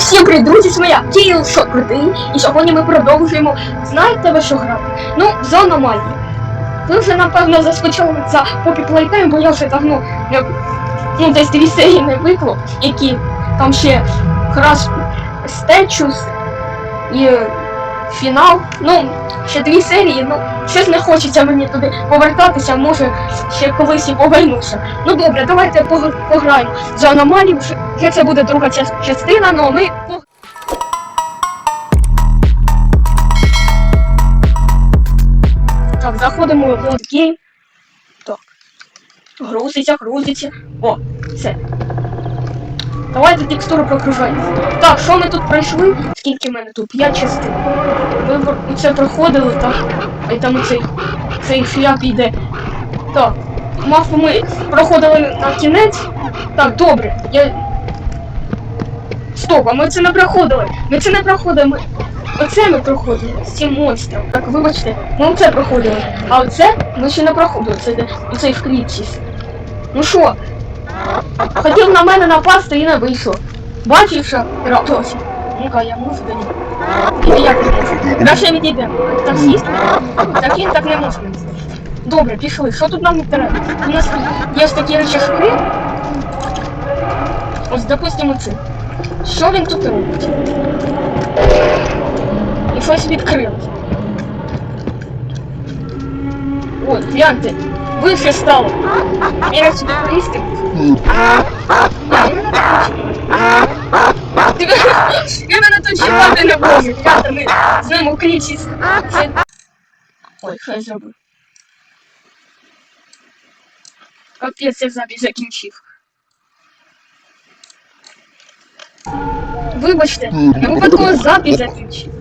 всім привіт, друзі, це моя Кіл що. І сьогодні ми продовжуємо. Знаєте ви що грати? Ну, зона магії. Ви вже напевно заскочили за попі плейтайм, бо я вже давно не ну, десь дві серії не виклав, які там ще краску стечус і фінал. Ну, ще дві серії, ну, щось не хочеться мені туди повертатися, може ще колись і повернуся. Ну добре, давайте пограємо за аномалію. Вже, це буде друга частина, ну а ми пог- Так, заходимо в гейм. Так. Грузиться, грузиться. О, все. Давайте текстуру прокружаємо. Так, що ми тут пройшли? Скільки в мене тут? П'ять частин. Ми про- це проходили, так. І там цей, цей шлях йде. Так. Мавпу ми проходили на кінець. Так, добре. Я. Стоп, а ми це не проходили. Ми це не проходили. Оце ми проходили з цим монстром. Так, вибачте, ми оце проходили. А оце ми ще не проходили. Це оцей в клітці. Ну що? Хотів на мене напасти і не вийшло. Бачив, що. Ну-ка, я можу до. І не можу. Краще відійдемо. Таксіст? Так він так не може. Добре, пішли. Що тут нам треба? У нас є ось такі речашки. Ось, допустимо, це. Що він тут робить? І щось відкрилось. Ой, гляньте, вище стало. Я прийти. Він мене тут чіпати не може. Гляньте, ми з ним у клічі. Це- Ой, я зробив? Капець, я запись закінчив. Вибачте, я випадково запись закінчив.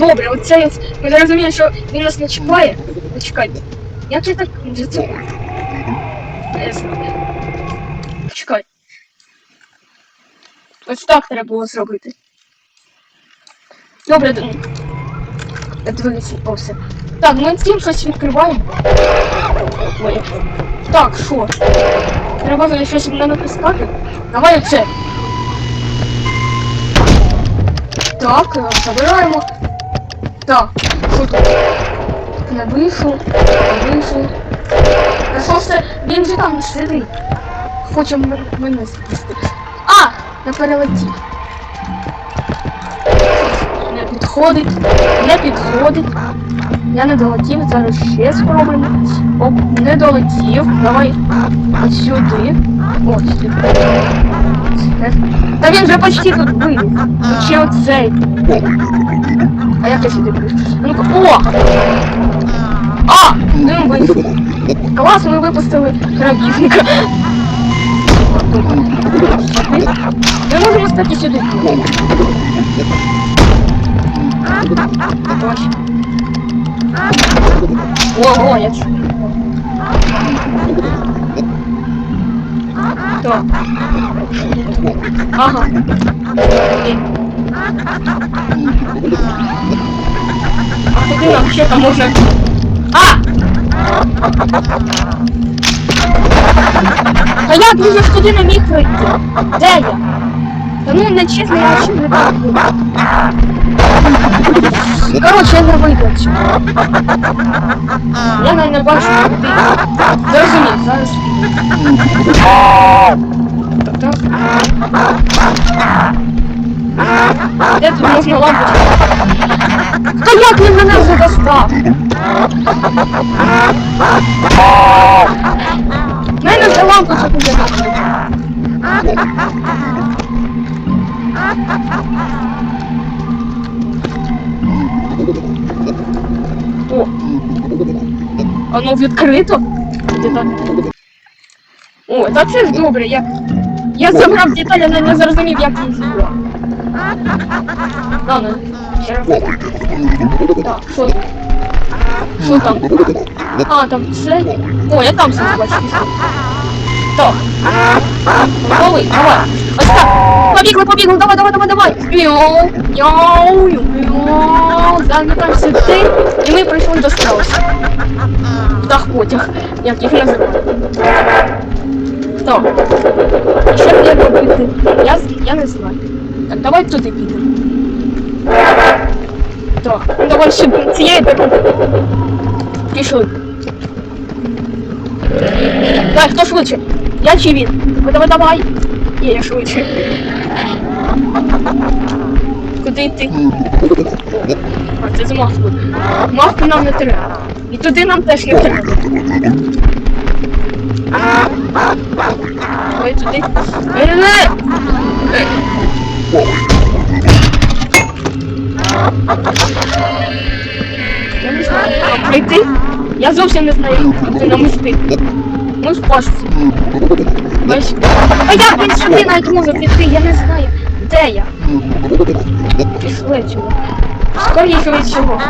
Добре, оце я ми зрозуміли, що він нас не чіпає. Почекайте. Як я так за це? Я. Почекай. Ось так треба було зробити. Добре, д- я дивлюся по все. Так, ми цим щось відкриваємо. Ой. Так, що? Треба щось не натискати. Давай оце. Так, е, забираємо. Так, що тут? Не вийшов, не вийшов. Та що ж це? Він же там сидить. Хоче мене спасти. А! Не перелетів. Не підходить, не підходить. Я не долетів, зараз ще спробуємо. Оп, не долетів. Давай ось сюди. Ось сюди. Та він вже почти тут виліз. Ще оцей. А як я сюди прийшов? Ну-ка, о! А! Дим вийшов. Клас, ми випустили грабіжника. Ми можемо стати сюди. Точно. Ого, я чую. Ага. А куди нам ще там можна? А! Та як він же ж туди не міг пройти? Де я? Та ну не чесно, я ще не так. Коротше, я не вибачу. Я навіть не бачу, куди. Зрозумів, зараз. Так, так. Де тут можна лампочку? Та як він мене вже достав? В мене вже лампочок уже. О, воно відкрито. О, та це ж добре. Я, я забрав деталь, але не зрозумів, як її зібрав. Ладно. Так, що? Що там? А, там це. О, я там все бачу. Так. Готовий? Давай. Ось так. Побігли, побігли, давай, давай, давай, давай. Йоу, йоу, йоу. Замітаємо сюди. І ми прийшли до страуса. Так, потяг. Як їх називати. Так. Ще туди? Я, я не знаю. Так, давай туди підемо. Так, ну давай сюди, цієї дороги. Пішли. Так, хто швидше? Я чи він? Давай, давай, давай. Є, я швидше. Куди йти? А, це з мавкою. Мавку нам не треба. І туди нам теж не треба. Давай туди. Е-е-е! Я не знаю, як пройти. Я зовсім не знаю, як пройти на. Ми в пашці. Ось. А як він сюди навіть може піти? Я не знаю. Де я? Пішли цього. Скоріше від цього.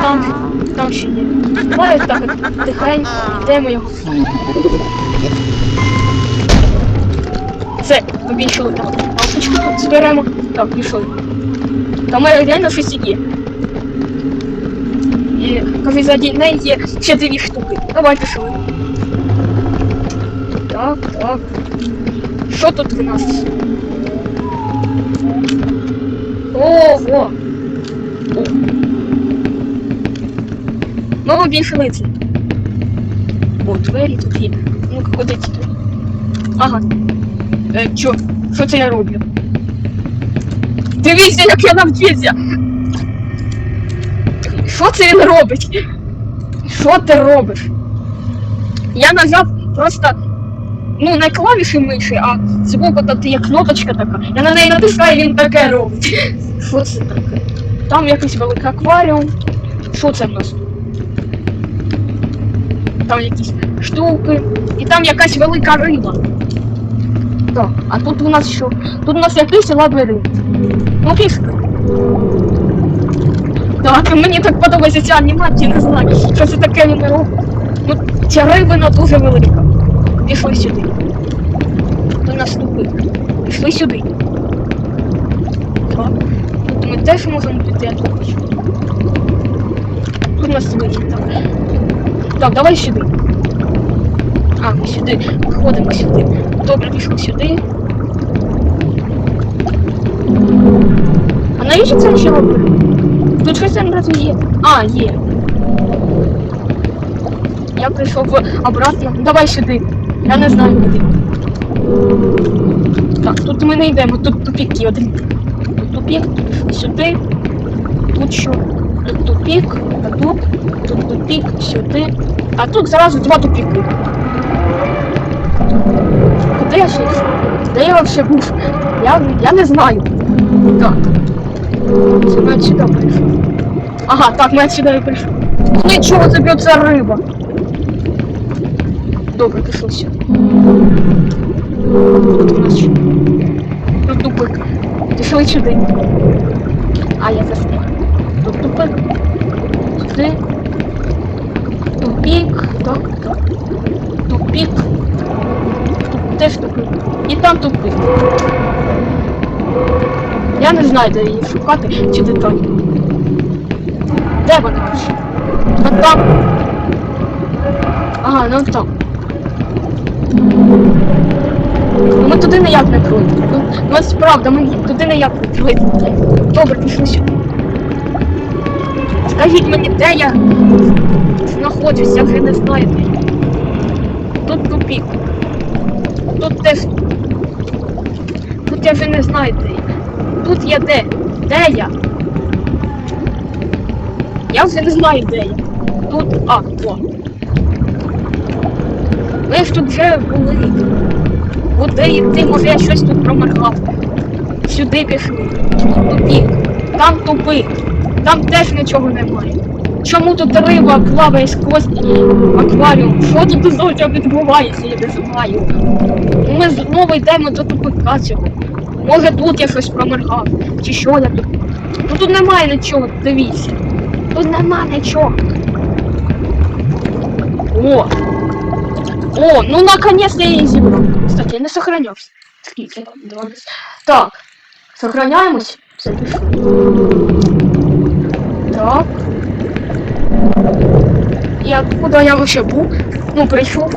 Там, там ще є. Давай так тихенько йдемо його. Це, побільшили так. Лампочку тут зберемо. Так, пішли. Там реально щось є. І кажу, за неї є ще дві штуки. Давай пішли. Так, так. Що тут у нас? Ого! Ну, обійшли це. О, двері тут є. Ну-ка, куди ці двері? Ага. Е, чо? Що це я роблю? Дивіться, як я навчився! Що це він робить? Що ти робиш? Я нажав просто, ну, не клавіші миші, а збоку там є кнопочка така. Я на неї натискаю, він таке робить. Що це таке? Там якийсь великий акваріум. Що це в нас? Там якісь штуки. І там якась велика риба. Так, а тут у нас що? Тут у нас якийсь лабіринт. Ну пішли. Так, мені так подобається ця анімація, не знаю, що це таке він робить. Ну, ця рибина дуже велика. Пішли сюди. До нас тупик. Пішли сюди. Так. Тут ми теж можемо піти, я тут хочу. Тут у нас вихід, так. Так, давай сюди. А, ми сюди. Виходимо сюди. Добре, пішли сюди. А навіщо це ще робити? Тут щось разу є. А, є. Я прийшов обратно. Давай сюди. Я не знаю куди. Так, тут ми не йдемо, тут тупіки один. Тут тупік, сюди. Тут що? Тут тупік, а тут, тут тупік, сюди. А тут зразу два тупіки. Куди я ще? Де я вообще був? Я, я не знаю. Так. Це ми отсюда прийшов. Ага, так, ми отсюда і прийшли. Нічого оце риба. Добре, пішли сюди. Тут у нас що? Тут тупик. Пішли сюди. А, я засну. Тут тупик. Сюди. Тупік. Так, так. Тупік. Теж тупик. І там тупик. Я не знаю, де її шукати, чи де той. Де вона? А там. Ага, ну там. Ми туди ніяк не пройдемо. Ну, ось правда, ми туди ніяк не пройдемо. Добре, пішли сюди. Скажіть мені, де я знаходжусь, я вже не знаю Тут тупік. Тут теж. Тут я вже не знаю де. я. Тут я де? Де я? Я вже не знаю, де я. Тут. А, о. Ми ж тут вже були. Куди йти? Може я щось тут промахав. Сюди пішли. Тут тупік. Там тупик. Там теж нічого немає. Чому тут риба плаває сквозь акваріум? Що тут зовсім відбувається, я не знаю. Ми знову йдемо до тупика цього. Може тут я щось проморгав. Чи що я тут? Ну тут немає нічого, дивіться. Тут нема нічого. О! О, ну наконец-то я її зібрав. Кстати, я не сохранявся. Скільки? Так. Сохраняємось. Пішли. Так. Я куди я вообще був? Ну, прийшов.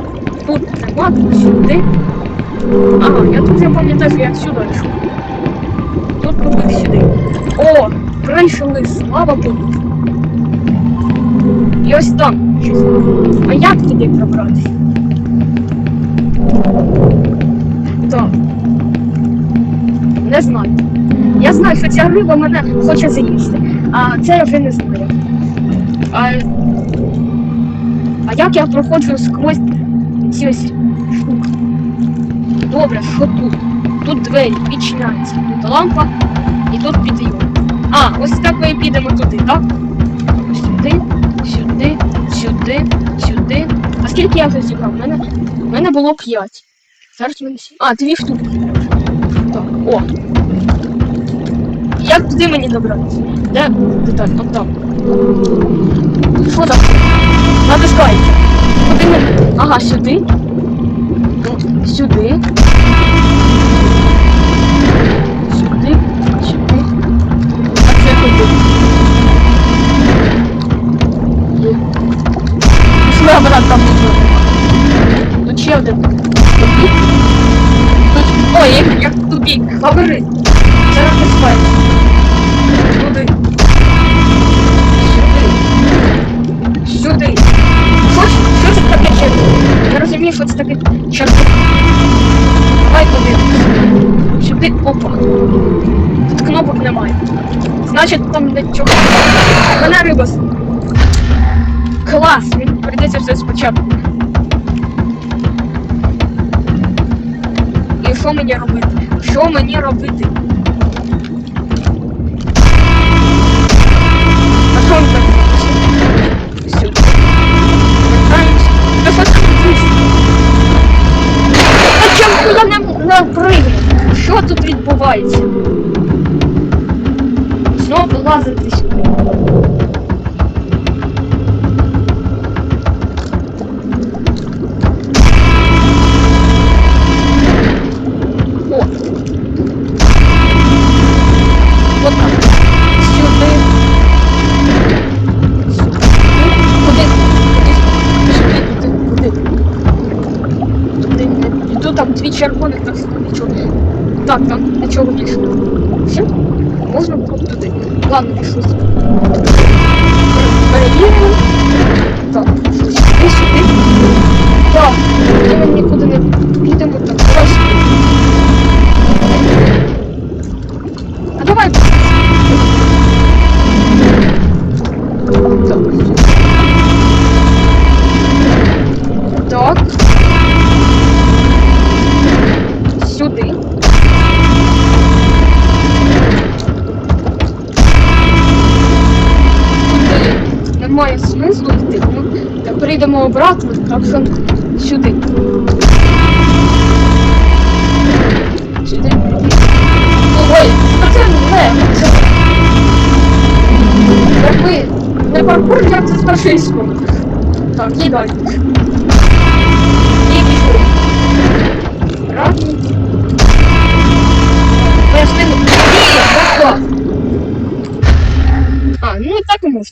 Тут нема, сюди. Ага, я тут я пам'ятаю, що я сюди йшов. Тут побіг сюди. О, прийшли, слава Богу. І ось там. А як туди пробратися? Так. Не знаю. Я знаю, що ця риба мене хоче з'їсти, а це я вже не знаю. А, а як я проходжу сквозь ці ось штуки? Добре, що тут? Тут двері відчиняються. Тут лампа і тут підйом. А, ось так ми і підемо туди, так? Сюди, сюди, сюди, сюди. А скільки я вже зібрав? У мене, мене було п'ять. Зараз в мене сім. А, дві штуки. Так, о. Як туди мені добратися? Де деталь? От там. Що там? Натискайте. Куди мені? Ага, сюди. Ну, Сюди. Сюди. Сюди. А це куди? Пішли обратно там буде. Тут ще один. Тупік. Тут... Ой, як, як тупік. Говори. Зараз Значить там нічого. Мене риба. с- Клас! Мені прийдеться все спочатку. І що мені робити? Що мені робити? А що він так? Робиш? Та не, не? Що тут відбувається? Знову лазити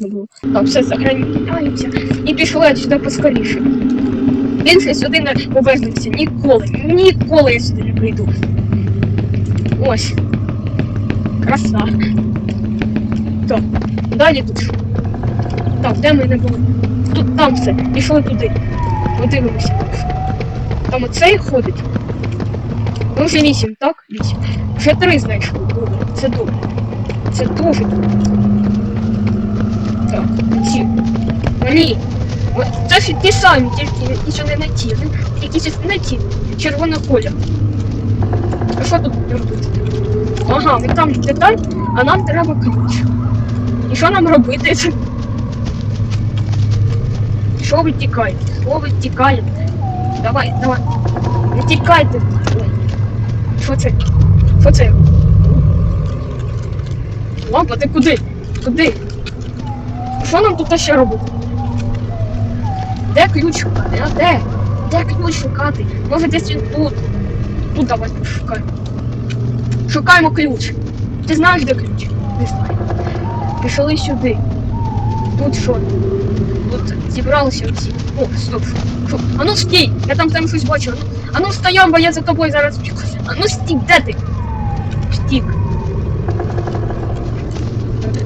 можна було. Так, все сохраняється. І пішли сюди поскоріше. Ще сюди не повернеться. Ніколи. Ніколи я сюди не прийду. Ось. Краса. Так, далі тут. Так, де ми не були? Тут там все. Пішли туди. Подивимося. Там оцей ходить. Ми вже вісім, так? Вісім. Вже три знайшли. Це добре. Це дуже добре. Так, ці. Малі. Це ж ті самі, тільки нічого не ті. Якісь не ті. Червоний колір. А що тут робити? Ага, ви там деталь, а нам треба ключ. І що нам робити? Що ви тікаєте? Що ви тікаєте? Давай, давай. Не тікайте. Ой. Що це? Що це? Лампа, ти куди? Куди? Що нам тут ще робити? Де ключ шукати? А де? Де ключ шукати? Може десь він тут. Тут давай пошукаємо. Шукаємо ключ. Ти знаєш, де ключ? Не знаю. Пішли сюди. Тут що? тут зібралися всі. О, стоп. Що? А ну стій! Я там там щось бачу. А ну стоям, бо я за тобою зараз. А ну стій, де ти? Стік.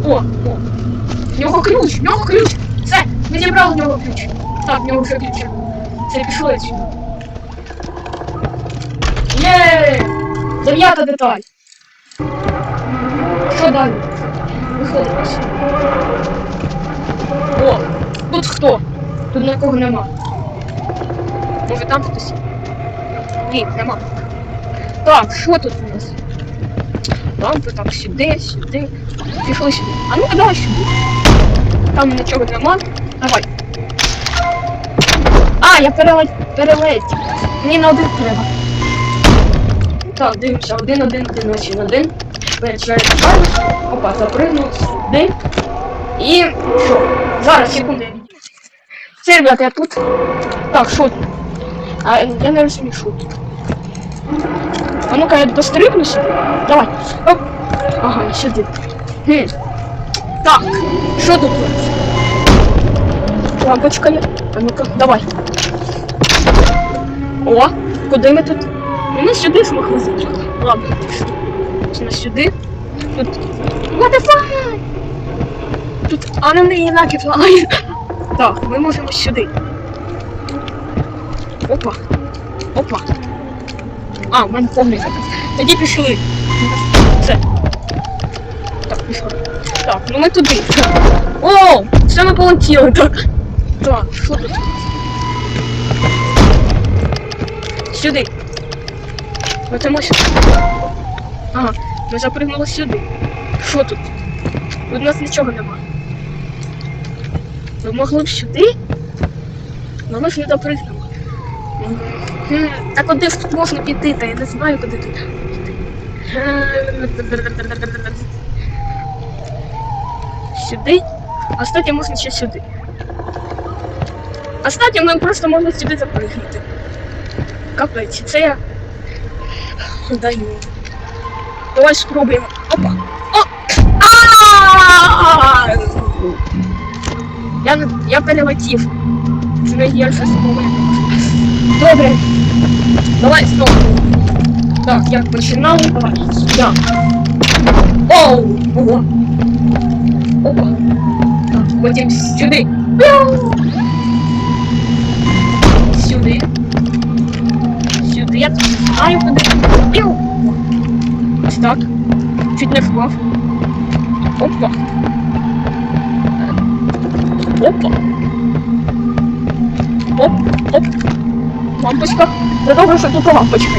О, о. В нього ключ, в нього ключ. Все, ми зібрали в нього ключ. Так, в нього вже ключ. Це пішло відсюди. Є! Дев'ята деталь. Що далі? Виходимо. О, тут хто? Тут нікого нема. Може там хтось? Ні, нема. Так, що тут у нас? Лампи так сюди, сюди. Пішли сюди. А ну давай сюди. Там нічого нема. Давай. А, я перелеть, перелеть. Мені на один треба. Так, дивимося, один, один, один, один, один. Перечаємо. Опа, запрыгнув сюди. І що? Зараз, секунду, я. Все, ребята, я тут. Так, що? А, я не розумію, що тут. А ну-ка, я дострибну. Давай. Оп. Ага, я сюди. Хм. Так, що тут у? Лампочка є. А ну-ка, давай. О, куди ми тут? Ми сюди зайти. Ладно. Ми сюди. Тут. What the fuck? Тут анани інакі флаги. Так, ми можемо сюди. Опа. Опа. А, в мене повний заказ. Тоді пішли. Все. Так, пішли. Так, ну ми туди. О! Все ми полетіли, так. Так, що тут? Сюди. Летимо сюди. Ага, ми запригнули сюди. Що тут? Тут у нас нічого нема. Ми могли б сюди? Але ми ж не допригнули. М, Так куди ж тут можна піти, та я не знаю, куди тут. Сюди. А можна ще сюди. А статі ми просто можна сюди запригнути. Капець, це я даю. Давай спробуємо. Опа. О! Я, я перелетів. Це я вже. Добре. Давай знову. Так, як починали, давай. Я. Оу! Ого. Опа. Так, потім сюди. Сюди. Я тут знаю куди. Ось так. Чуть не впав. Опа. Опа. Оп, оп. Лампочка. Це добре, що тут лампочка.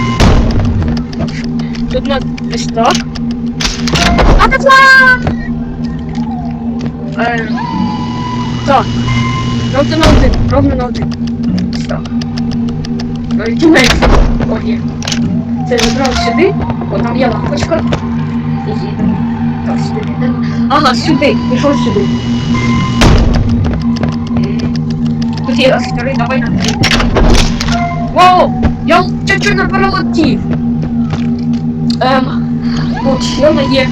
Тут на ось. А петла! Е, так. Ровно на один, ровно на один. Ось і кінець. О. Це забрав сюди, о, там є лампочка. І їдемо. Так, сюди йдемо. Ага, сюди, пішов сюди. Тут є вторий, давай на три. Воу! Я чуть-чуть не. Ем, от ще не є.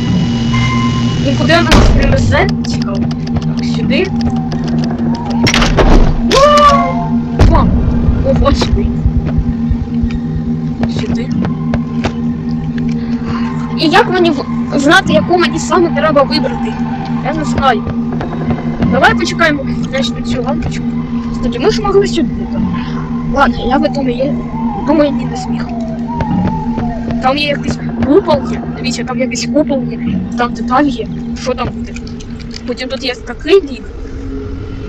І куди вона нас принесе? Цікаво. Так, сюди. Вау! Вау! О, от сюди. Сюди. І як мені знати, яку мені саме треба вибрати? Я не знаю. Давай почекаємо на цю лампочку. Кстати, ми ж могли сюди. Ладно, я в этом є. Думаю, не сміх. Там є якийсь купол є. Дивіться, там якийсь купол є. Там деталь є. Що там буде? Потім тут є такий лік.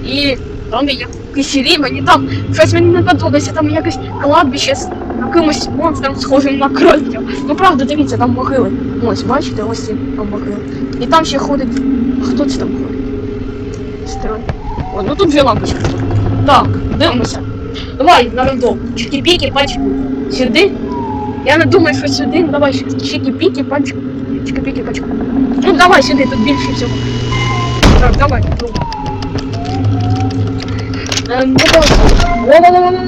І там є якийсь мені там щось мені не подобається, там якесь кладбище якимось монстром схожим на кроликів. Ну правда, дивіться, там могили. Ось, бачите, ось ці там могили. І там ще ходить. Хто це там ходить? Строй. О, ну тут вже лампочка. Так, дивимося. Давай на рандом. Чики-піки, пачку. Сюди. Я не думаю, що сюди. Ну давай чики-піки, пачку. Чики-піки, пачку. Ну давай сюди, тут більше всього. Так, давай, ну. Ем, ну, давай.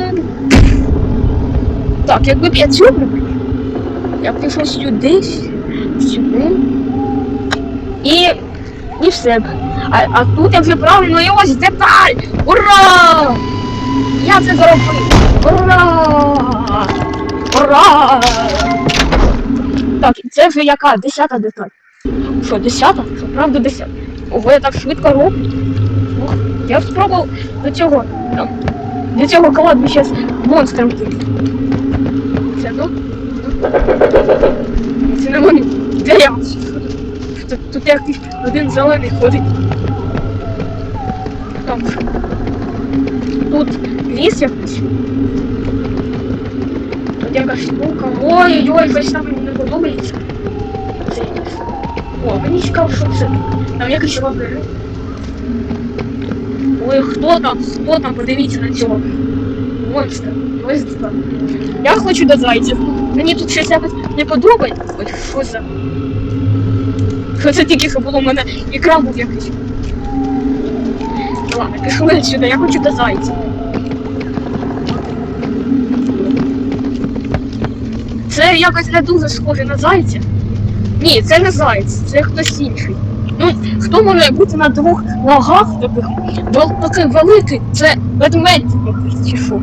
Так, якби б я цю прибив, я б пішов сюди, сюди. І. І все. А, а тут я вже правильно і ось деталь! Ура! Я це зробив! Ура! Ура! Так, це вже яка? Десята деталь. Що, десята? Що, правда десята? Ого, я так швидко роблю. Я спробував до цього. До цього кладбища з монстром кинути. Це тут? Це не вони. Де я? Тут, тут якийсь один зелений ходить. Там. Тут ліс якийсь. Тут якась. Ой-ой-ой, щось там мені не подобається. О, мені цікаво, що це. Там якийсь лабіринт. Ой, хто там? Хто там? Подивіться на цього. Монстр. Ось так. Я хочу до зайців. Мені тут щось якось не подобається. Ой, що за. Це тільки було в мене екран був якийсь. Ну Ладно, пішли сюди, я хочу до зайців. Це якось не дуже схоже на зайця. Ні, це не зайць, це хтось інший. Ну, хто може бути на двох ногах таких, такий великий, це ведмедь чи що.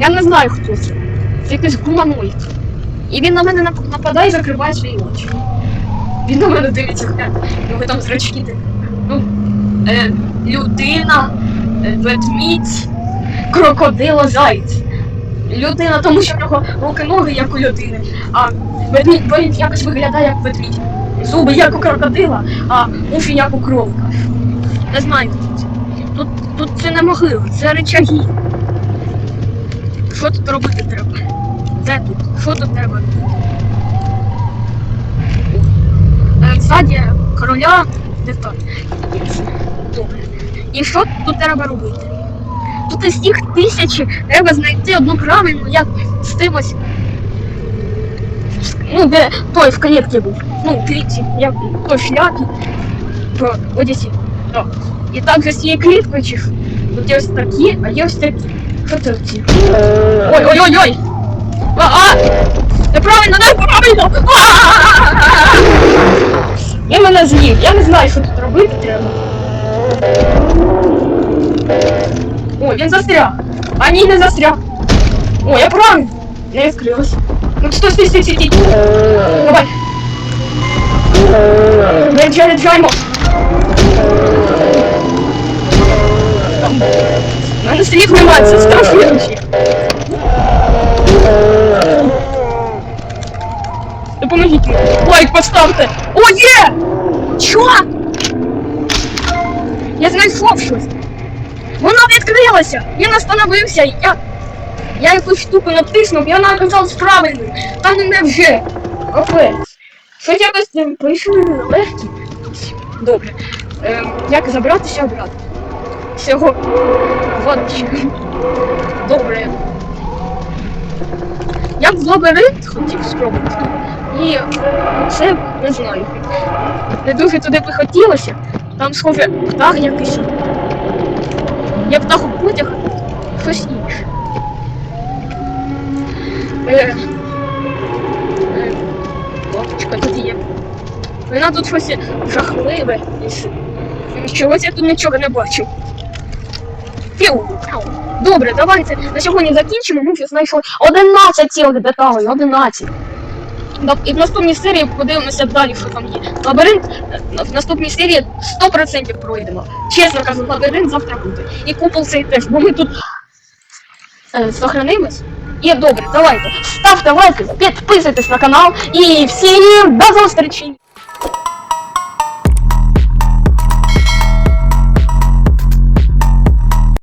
Я не знаю, хто це. Це якийсь гуманоїд. І він на мене нападає і закриває свої очі. Він на мене дивиться, хе, у там зрачки такі. Ну, е, людина, е, ведмідь, крокодило, заєць. Людина, тому що в нього руки-ноги, як у людини, а ведмідь, бо він якось виглядає як ведмідь. Зуби як у крокодила, а уші як у кролика. Не знаю. Тут, тут це не могили, це речаги. Що тут робити треба? Де тут? Що тут треба робити? Е, Ззаді короля деталь. Добре. І що тут треба робити? Тут із цих тисячі треба знайти одну правильну, як з тим ось. Ну, де той в клітці був. Ну, в клітці, як той шляпі. В Одесі. Так. І так же з цією кліткою чи. Тут є ось такі, а є ось такі. Що це ці? Ой, ой, ой, ой! А, а! Неправильно, неправильно! Він мене з'їв, я не знаю, що тут робити треба. О, він застряг. А ні, не застряг. О, я правильно. Не відкрилась. Ну стой, стой, стой, стой. Давай. Виїжджай, виїжджаємо. У мене слів немає, це страшуючи. Допоможіть мені. Лайк поставте. О, є! Чо? Я знайшов щось. Вона відкрилася! Він остановився, я... Я якусь штуку натиснув, і вона оказалась правильною. Та не вже. Капець. Щось якось прийшли легкі. Добре. Ем, як забратися обратно? Всього. Водичка. Добре. Я б в лабіринт хотів спробувати. І це не знаю. Не дуже туди би хотілося. Там схоже птах якийсь. Я птаху потяг, щось інше. Е, е, тут є. Вона тут щось жахливе. Чогось я тут нічого не бачу. Фіу. Добре, давайте на сьогодні закінчимо. Ми вже знайшли 11 цілих деталей, 11. Да, І в наступній серії подивимося далі, що там є. Лабіринт е, в наступній серії 100% пройдемо. Чесно кажу, лабіринт завтра буде. І купол цей теж, бо ми тут е, сохранимось. І добре, давайте. Ставте лайки, підписуйтесь на канал і всім до зустрічі!